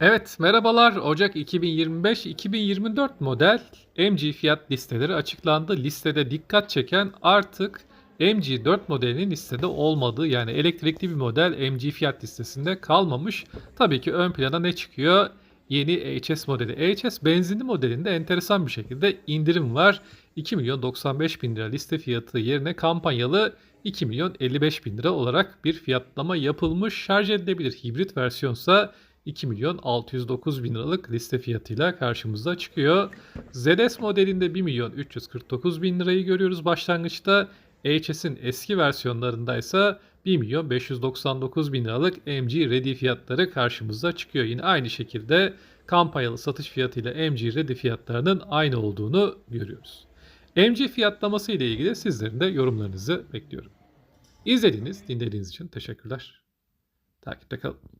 Evet, merhabalar. Ocak 2025-2024 model MG fiyat listeleri açıklandı. Listede dikkat çeken artık MG4 modelinin listede olmadığı yani elektrikli bir model MG fiyat listesinde kalmamış. Tabii ki ön plana ne çıkıyor? Yeni HS modeli. HS benzinli modelinde enteresan bir şekilde indirim var. 2 milyon 95 bin lira liste fiyatı yerine kampanyalı 2 milyon 55 bin lira olarak bir fiyatlama yapılmış. Şarj edilebilir hibrit versiyonsa 2 milyon 609 bin liralık liste fiyatıyla karşımıza çıkıyor. ZS modelinde 1 milyon 349 bin lirayı görüyoruz başlangıçta. HS'in eski versiyonlarında ise 1 milyon 599 bin liralık MG Ready fiyatları karşımıza çıkıyor. Yine aynı şekilde kampanyalı satış fiyatıyla MG Ready fiyatlarının aynı olduğunu görüyoruz. MG fiyatlaması ile ilgili sizlerin de yorumlarınızı bekliyorum. İzlediğiniz, dinlediğiniz için teşekkürler. Takipte kalın.